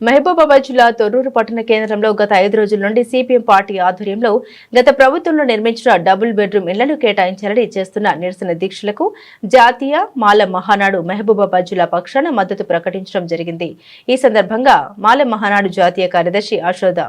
మహబూబాబాద్ జిల్లా తొర్రూరు పట్టణ కేంద్రంలో గత ఐదు రోజుల నుండి సిపిఎం పార్టీ ఆధ్వర్యంలో గత ప్రభుత్వంలో నిర్మించిన డబుల్ బెడ్రూమ్ ఇళ్ళను కేటాయించాలని చేస్తున్న నిరసన దీక్షలకు జాతీయ మాల మహానాడు మహబూబాబాద్ జిల్లా పక్షాన మద్దతు ప్రకటించడం జరిగింది. ఈ సందర్భంగా మాల మహానాడు జాతీయ కార్యదర్శి అశోద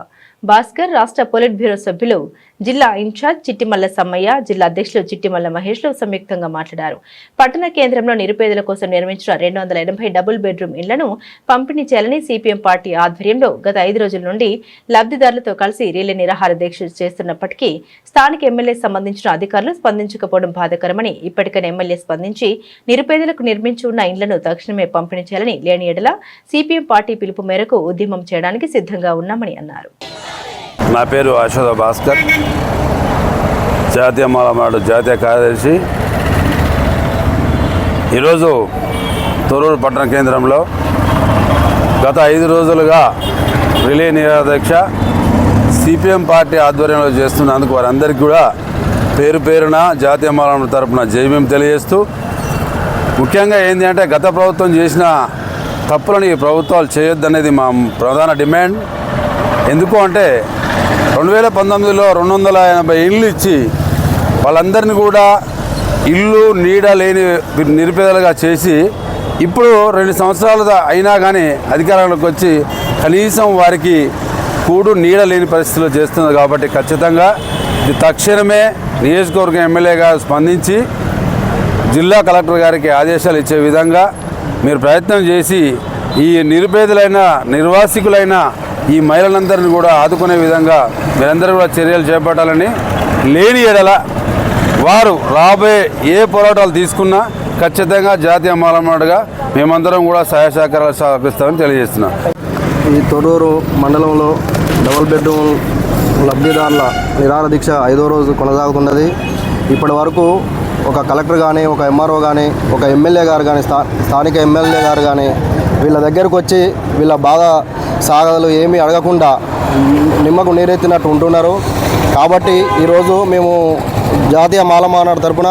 భాస్కర్ రాష్ట్ర పొలిట్ బ్యూరో సభ్యులు జిల్లా ఇన్ఛార్జ్ చిట్టిమల్ల సమ్మయ్య జిల్లా అధ్యక్షులు చిట్టిమల్ల మహేష్లు సంయుక్తంగా మాట్లాడారు. పట్టణ కేంద్రంలో నిరుపేదల కోసం నిర్మించిన రెండు వందల ఎనభై డబుల్ బెడ్రూమ్ ఇళ్ళను పంపిణీ చేయాలని సిపిఎం పార్టీ పార్టీ ఆధ్వర్యంలో గత ఐదు రోజుల నుండి లబ్ధిదారులతో కలిసి రీలే నిరాహార దీక్ష చేస్తున్నప్పటికీ స్థానిక ఎమ్మెల్యే సంబంధించిన అధికారులు స్పందించకపోవడం బాధకరమని ఇప్పటికైనా ఎమ్మెల్యే స్పందించి నిరుపేదలకు నిర్మించి ఉన్న ఇండ్లను తక్షణమే పంపిణీ చేయాలని లేని ఎడల సిపిఎం పార్టీ పిలుపు మేరకు ఉద్యమం చేయడానికి సిద్ధంగా ఉన్నామని అన్నారు. నా పేరు అశోద భాస్కర్. జాతీయ మాలమాడు జాతీయ కార్యదర్శి. ఈరోజు తొరూరు పట్టణ కేంద్రంలో గత ఐదు రోజులుగా రిలే నిరాధ్యక్ష సిపిఎం పార్టీ ఆధ్వర్యంలో చేస్తున్నందుకు వారందరికీ కూడా పేరు పేరున జాతీయ మాలమాడు తరపున జైవ్యం తెలియజేస్తూ ముఖ్యంగా ఏంటి అంటే గత ప్రభుత్వం చేసిన తప్పులను ఈ ప్రభుత్వాలు చేయొద్దనేది మా ప్రధాన డిమాండ్. ఎందుకు అంటే రెండు వేల పంతొమ్మిదిలో రెండు వందల ఎనభై ఇళ్ళు ఇచ్చి వాళ్ళందరినీ కూడా ఇల్లు నీడ లేని నిరుపేదలుగా చేసి ఇప్పుడు రెండు సంవత్సరాలు అయినా కానీ అధికారంలోకి వచ్చి కనీసం వారికి కూడు నీడ లేని పరిస్థితిలో చేస్తుంది కాబట్టి ఖచ్చితంగా తక్షణమే నియోజకవర్గం ఎమ్మెల్యేగా స్పందించి జిల్లా కలెక్టర్ గారికి ఆదేశాలు ఇచ్చే విధంగా మీరు ప్రయత్నం చేసి ఈ నిరుపేదలైన నిర్వాసికులైన ఈ మహిళలందరినీ కూడా ఆదుకునే విధంగా మీరందరూ కూడా చర్యలు చేపట్టాలని లేని ఎడల వారు రాబోయే ఏ పోరాటాలు తీసుకున్నా ఖచ్చితంగా జాతీయ మాలమాడుగా మేమందరం కూడా సహాయ సహకారాలు సహకరిస్తామని తెలియజేస్తున్నాం. ఈ తొడూరు మండలంలో డబుల్ బెడ్రూమ్ లబ్ధిదారుల నిరాహార దీక్ష ఐదో రోజు కొనసాగుతున్నది. ఇప్పటి వరకు ఒక కలెక్టర్ కానీ ఒక ఎంఆర్ఓ కానీ ఒక ఎమ్మెల్యే గారు కానీ స్థా స్థానిక ఎమ్మెల్యే గారు కానీ వీళ్ళ దగ్గరకు వచ్చి వీళ్ళ బాధ సాగదలు ఏమీ అడగకుండా నిమ్మకు నీరెత్తినట్టు ఉంటున్నారు. కాబట్టి ఈరోజు మేము జాతీయ మాలమానాడు తరపున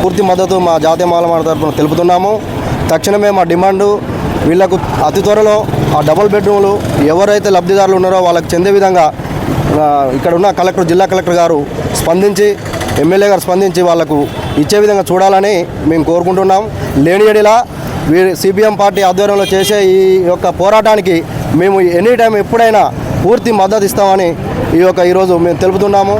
పూర్తి మద్దతు మా జాతీయ మాలమాన తరపున తెలుపుతున్నాము. తక్షణమే మా డిమాండు వీళ్ళకు అతి త్వరలో ఆ డబుల్ బెడ్రూమ్లు ఎవరైతే లబ్ధిదారులు ఉన్నారో వాళ్ళకి చెందే విధంగా ఇక్కడ ఉన్న కలెక్టర్ జిల్లా కలెక్టర్ గారు స్పందించి ఎమ్మెల్యే గారు స్పందించి వాళ్ళకు ఇచ్చే విధంగా చూడాలని మేము కోరుకుంటున్నాం. లేని ఎడిలా వీరి సిపిఎం పార్టీ ఆధ్వర్యంలో చేసే ఈ యొక్క పోరాటానికి మేము ఎనీ టైం ఎప్పుడైనా పూర్తి మద్దతు ఇస్తామని ఈ యొక్క ఈరోజు మేము తెలుపుతున్నాము.